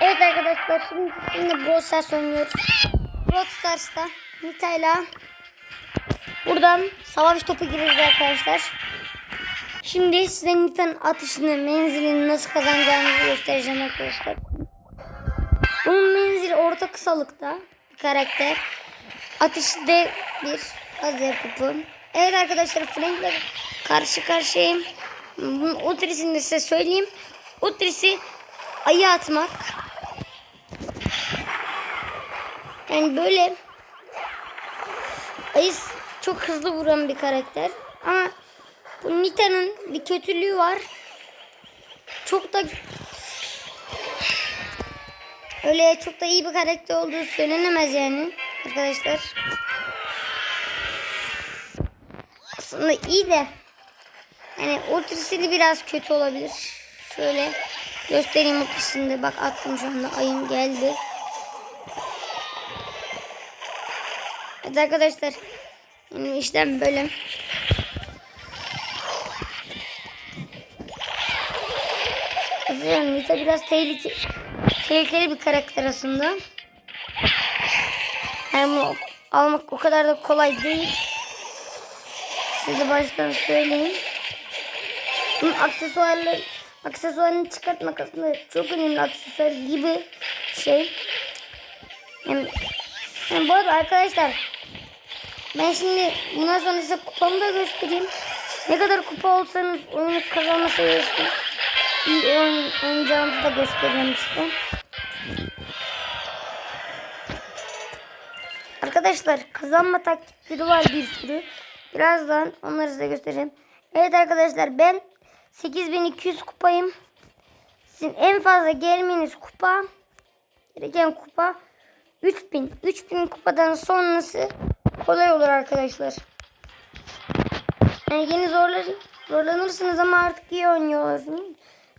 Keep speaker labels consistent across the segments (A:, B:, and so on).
A: Evet arkadaşlar şimdi şimdi Brawl Stars oynuyoruz. Brawl Stars'ta Nita'yla buradan savaş topu gireceğiz arkadaşlar. Şimdi size Nita'nın atışını, menzilini nasıl kazanacağınızı göstereceğim arkadaşlar. Bunun menzili orta kısalıkta bir karakter. Atışı da bir lazer topu. Evet arkadaşlar Frank'le karşı karşıyayım. Bunun ultrisini de size söyleyeyim. Ultrisi ayı atmak. Yani böyle ayı çok hızlı vuran bir karakter. Ama bu Nita'nın bir kötülüğü var. Çok da öyle çok da iyi bir karakter olduğu söylenemez yani arkadaşlar. Aslında iyi de yani ultrisi biraz kötü olabilir. Şöyle göstereyim ultrisini de. Bak attım şu anda ayım geldi. Evet arkadaşlar. Benim işlem böyle. Güzel. Nita biraz tehlikeli, tehlikeli bir karakter aslında. Yani bunu almak o kadar da kolay değil. Size baştan söyleyeyim. Bunun aksesuarları aksesuarını çıkartmak aslında çok önemli aksesuar gibi şey. Yani, yani bu arada arkadaşlar ben şimdi bundan sonra size kupamı da göstereyim. Ne kadar kupa olsanız oyunu kazanma seviyesi iyi oyun, oynayacağınızı da göstereyim. Arkadaşlar kazanma taktikleri var bir sürü. Birazdan onları size göstereceğim. Evet arkadaşlar ben 8200 kupayım. Sizin en fazla gelmeniz kupa gereken kupa 3000. 3000 kupadan sonrası kolay olur arkadaşlar. Yani yeni zorlar, zorlanırsınız ama artık iyi oynuyorsunuz.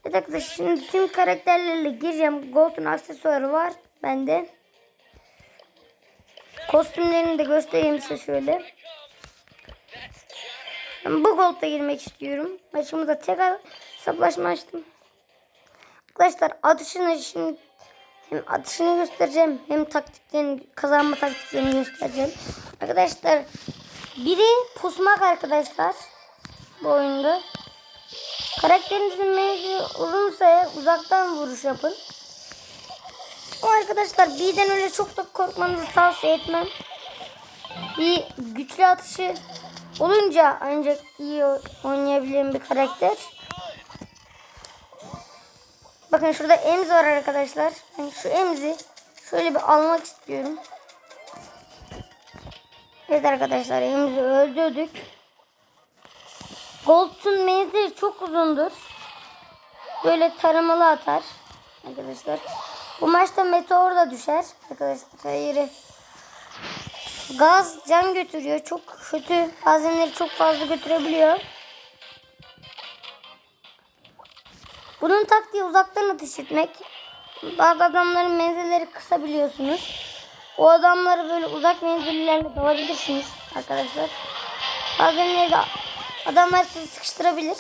A: Evet arkadaşlar şimdi tüm karakterlerle gireceğim. Gold'un aksesuarı var bende. Kostümlerini de göstereyim size şöyle. Ben bu Gold'a girmek istiyorum. Maçımı tek hesaplaşma açtım. Arkadaşlar atışını şimdi hem atışını göstereceğim hem taktiklerini kazanma taktiklerini göstereceğim. Arkadaşlar biri pusmak arkadaşlar bu oyunda. Karakterinizin menzili uzunsa uzaktan vuruş yapın. O arkadaşlar birden öyle çok da korkmanızı tavsiye etmem. Bir güçlü atışı olunca ancak iyi oynayabilen bir karakter. Bakın şurada Emz var arkadaşlar. Ben şu Emz'i şöyle bir almak istiyorum. Evet arkadaşlar Emz'i öldürdük. Gold'un menzili çok uzundur. Böyle taramalı atar. Arkadaşlar. Bu maçta meteor da düşer. Arkadaşlar hayır. Gaz can götürüyor. Çok kötü. Bazenleri çok fazla götürebiliyor. Bunun taktiği uzaktan atış etmek. Bazı adamların menzilleri kısa biliyorsunuz. O adamları böyle uzak menzillerle dalabilirsiniz arkadaşlar. Bazenleri de adamlar sizi sıkıştırabilir.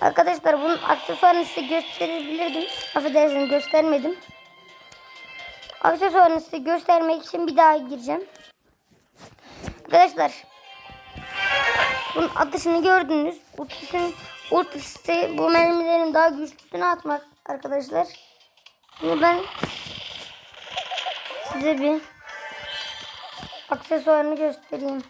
A: Arkadaşlar bunun aksesuarını size gösterebilirdim. Affedersiniz göstermedim. Aksesuarını size göstermek için bir daha gireceğim. Arkadaşlar bunun atışını gördünüz. Ultisini, ultisi bu mermilerin daha güçlüsünü atmak arkadaşlar. Bunu ben size bir aksesuarını göstereyim.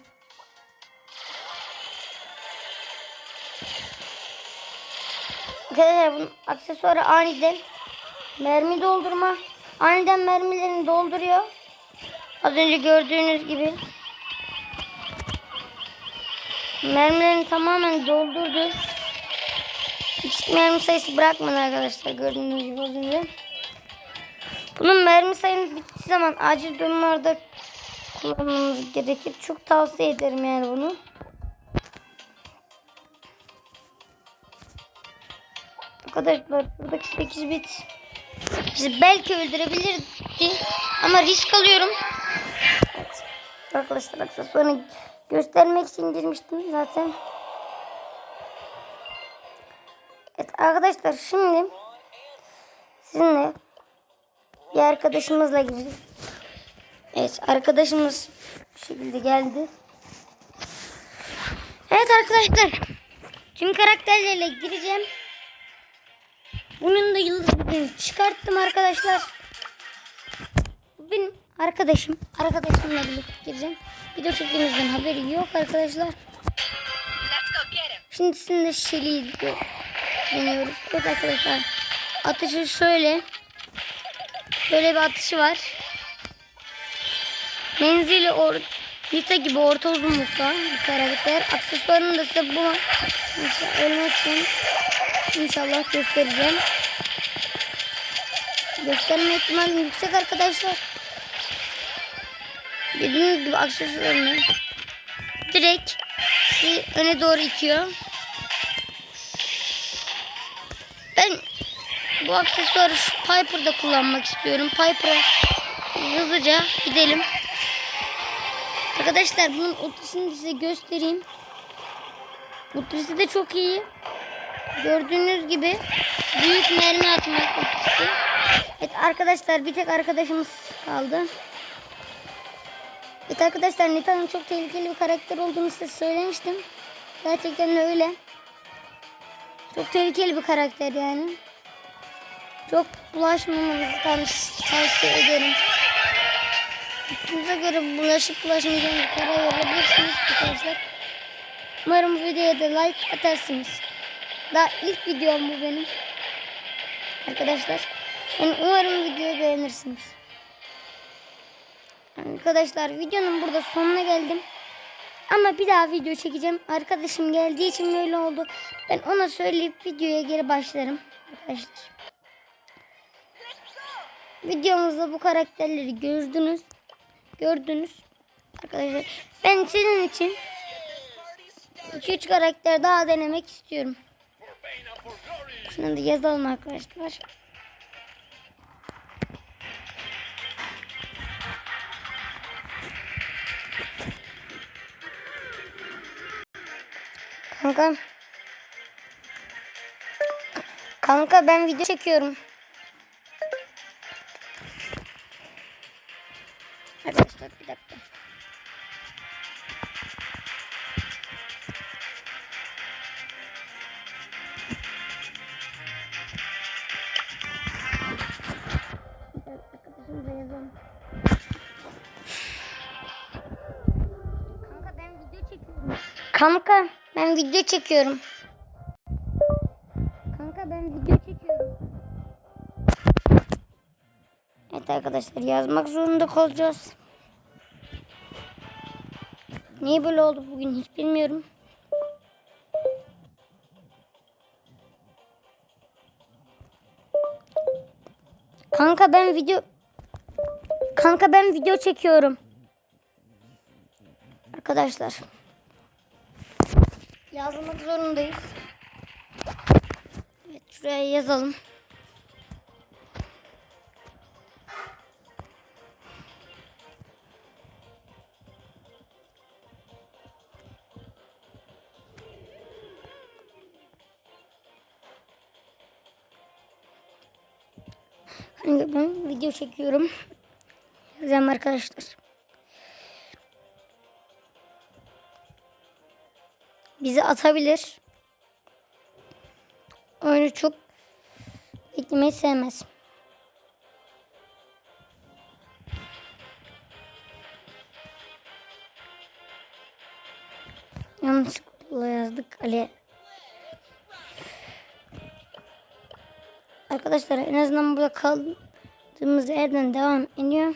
A: Arkadaşlar bunun aksesuarı aniden mermi doldurma. Aniden mermilerini dolduruyor. Az önce gördüğünüz gibi. Mermilerini tamamen doldurdu. Hiç mermi sayısı bırakmadı arkadaşlar gördüğünüz gibi az önce. Bunun mermi sayını bittiği zaman acil durumlarda kullanmamız gerekir. Çok tavsiye ederim yani bunu. Arkadaşlar buradaki 8 bit bizi belki öldürebilirdi ama risk alıyorum. Evet. Arkadaşlar aksesuarını göstermek için girmiştim zaten. Evet arkadaşlar şimdi sizinle bir arkadaşımızla gireceğiz. Evet arkadaşımız bu şekilde geldi. Evet arkadaşlar. Tüm karakterlerle gireceğim. Bunun da yıldızını çıkarttım arkadaşlar. Benim arkadaşım. Arkadaşımla birlikte gireceğim. Video çektiğimizden haberi yok arkadaşlar. Şimdi sizinle Shelly'i deniyoruz. Evet arkadaşlar. Atışı şöyle. Böyle bir atışı var. Menzili or Nita gibi orta uzunlukta bir karakter. Aksesuarını da size bu mesela ölmezsen inşallah göstereceğim. Gösterme ihtimalim yüksek arkadaşlar. Dediğim gibi aksesuarını direkt öne doğru itiyor. Ben bu aksesuarı Piper'da kullanmak istiyorum. Piper'a hızlıca gidelim. Arkadaşlar bunun ultisini size göstereyim. Ultisi de çok iyi. Gördüğünüz gibi büyük mermi atmak ultisi. Evet arkadaşlar bir tek arkadaşımız kaldı. Evet arkadaşlar Nita'nın çok tehlikeli bir karakter olduğunu size söylemiştim. Gerçekten öyle. Çok tehlikeli bir karakter yani. Çok bulaşmamanızı tavsiye- ederim. Fikrinize göre bulaşıp bulaşmayacağınız karar verebilirsiniz arkadaşlar. Umarım videoya da like atarsınız. Daha ilk videom bu benim. Arkadaşlar. Yani umarım videoyu beğenirsiniz. Arkadaşlar videonun burada sonuna geldim. Ama bir daha video çekeceğim. Arkadaşım geldiği için böyle oldu. Ben ona söyleyip videoya geri başlarım. Arkadaşlar. Videomuzda bu karakterleri gördünüz. Gördünüz. Arkadaşlar ben sizin için 2-3 karakter daha denemek istiyorum. Şunu yazalım arkadaşlar. Kanka. Kanka ben video çekiyorum. Arkadaşlar bir dakika. Kanka ben video çekiyorum. Kanka ben video çekiyorum. Evet arkadaşlar yazmak zorunda kalacağız. Niye böyle oldu bugün hiç bilmiyorum. Kanka ben video Kanka ben video çekiyorum. Arkadaşlar. Yazmak zorundayız. Evet şuraya yazalım. Ben video çekiyorum. Yazacağım arkadaşlar. Bizi atabilir. Oyunu çok beklemeyi sevmez. Yanlışlıkla yazdık Ali. Arkadaşlar en azından burada kaldığımız yerden devam ediyor.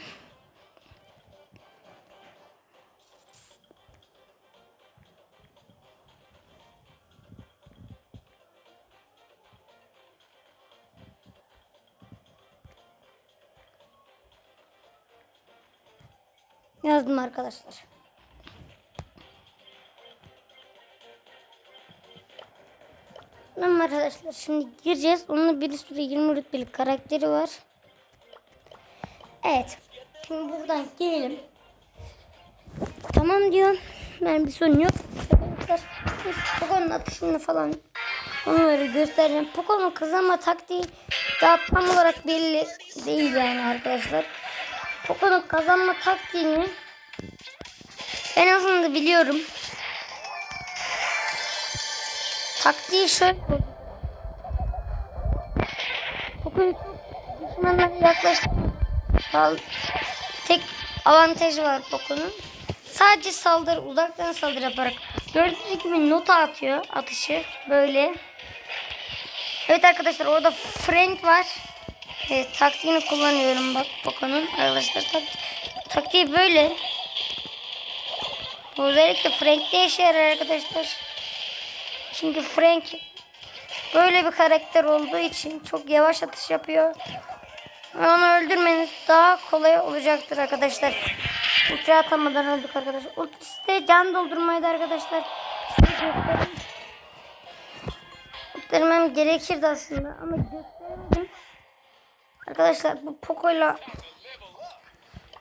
A: Yazdım arkadaşlar. Tamam arkadaşlar şimdi gireceğiz. Onun bir sürü 20 rütbelik karakteri var. Evet. Şimdi buradan girelim. Tamam diyor. Ben bir sorun yok. Arkadaşlar biz Pogo'nun atışını falan onları göstereceğim. Poco'nun kazanma taktiği daha tam olarak belli değil yani arkadaşlar. Poco'nun kazanma taktiğini ben aslında biliyorum. Taktiği şöyle. Poco'nun düşmanlara yaklaştı. Tek avantajı var Poco'nun. Sadece saldırı, uzaktan saldırı yaparak. Gördüğünüz gibi nota atıyor atışı. Böyle. Evet arkadaşlar orada Frank var. Evet, taktiğini kullanıyorum bak Poco'nun. Arkadaşlar tak, taktiği böyle. Özellikle Frank'te işe yarar arkadaşlar. Çünkü Frank böyle bir karakter olduğu için çok yavaş atış yapıyor. Onu öldürmeniz daha kolay olacaktır arkadaşlar. Ulti atamadan öldük arkadaşlar. Ultisi de can doldurmaydı arkadaşlar. Size göstereyim. Gerekirdi aslında ama gösteremedim. Arkadaşlar bu Poco'yla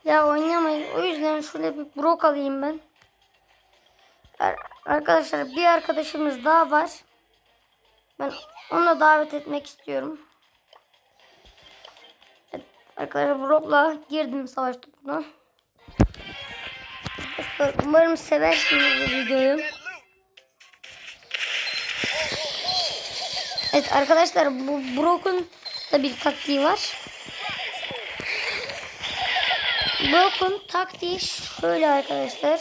A: ya oynayamayız. O yüzden şöyle bir Brock alayım ben. Ar- Arkadaşlar bir arkadaşımız daha var. Ben onu davet etmek istiyorum. Evet, arkadaşlar Brock'la girdim savaş topuna. Umarım seversiniz bu videoyu. Evet arkadaşlar bu Brock'un da bir taktiği var. Brock'un taktiği şöyle arkadaşlar.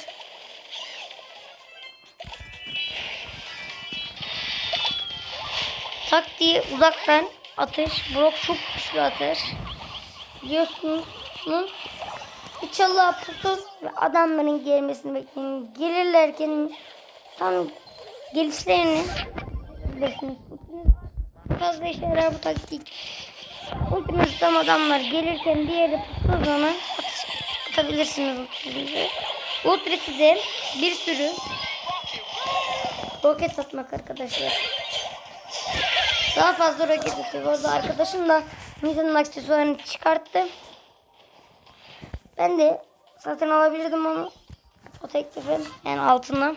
A: Taktiği uzaktan atış. Brock çok güçlü atış. Biliyorsunuz. İnşallah pusun ve adamların gelmesini bekleyin. Gelirlerken tam gelişlerini bilirsiniz. Fazla işe yarar bu taktik. Ultimiz tam adamlar gelirken diğeri pusduğu zaman atış atabilirsiniz ultimizi. Ultrisi de bir sürü roket atmak arkadaşlar. Daha fazla roket atıyor. Bu arada arkadaşım da Nita'nın aksesuarını çıkarttı. Ben de zaten alabilirdim onu. O teklifi yani altından.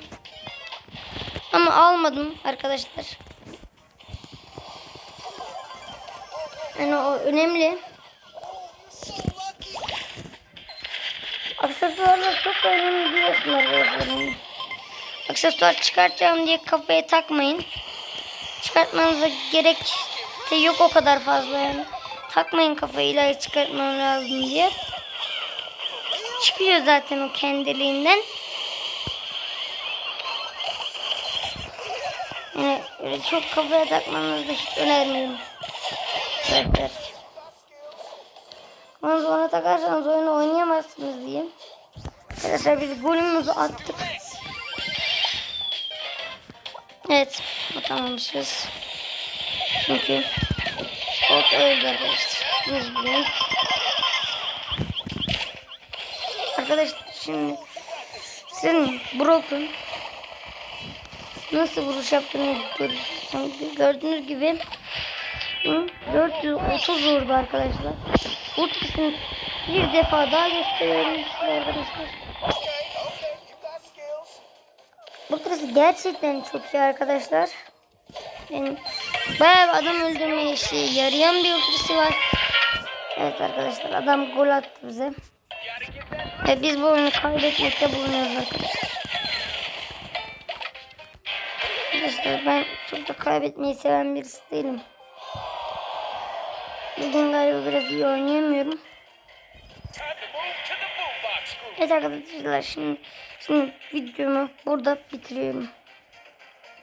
A: Ama almadım arkadaşlar. Yani o önemli. Aksesuarlar çok önemli biliyorsun arkadaşlar. Aksesuar çıkartacağım diye kafaya takmayın. Çıkartmanıza gerek de yok o kadar fazla yani. Takmayın kafayı ilahi çıkartmam lazım diye. Çıkıyor zaten o kendiliğinden. Yani çok kafaya takmanızı hiç önermiyorum. Arkadaşlar. Ama ona takarsanız oyunu oynayamazsınız diye. Arkadaşlar biz golümüzü attık. Evet. Atamamışız. Çünkü Bot öldü arkadaşlar. Arkadaşlar şimdi sizin Brock'un nasıl vuruş yaptığını gör- gördüğünüz gibi hı, 430 vurdu arkadaşlar. Ultisini bir defa daha gösteriyorum size arkadaşlar. Ultisi gerçekten çok iyi arkadaşlar. Yani bayağı bir adam öldürme işi yarayan bir ultisi var. Evet arkadaşlar adam gol attı bize. Ve biz bu oyunu kaybetmekte bulunuyoruz arkadaşlar. Arkadaşlar ben çok da kaybetmeyi seven birisi değilim. Bugün galiba biraz iyi oynayamıyorum. Evet arkadaşlar şimdi, şimdi videomu burada bitiriyorum.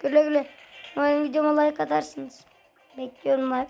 A: Güle güle. Umarım videoma like atarsınız. Bekliyorum like.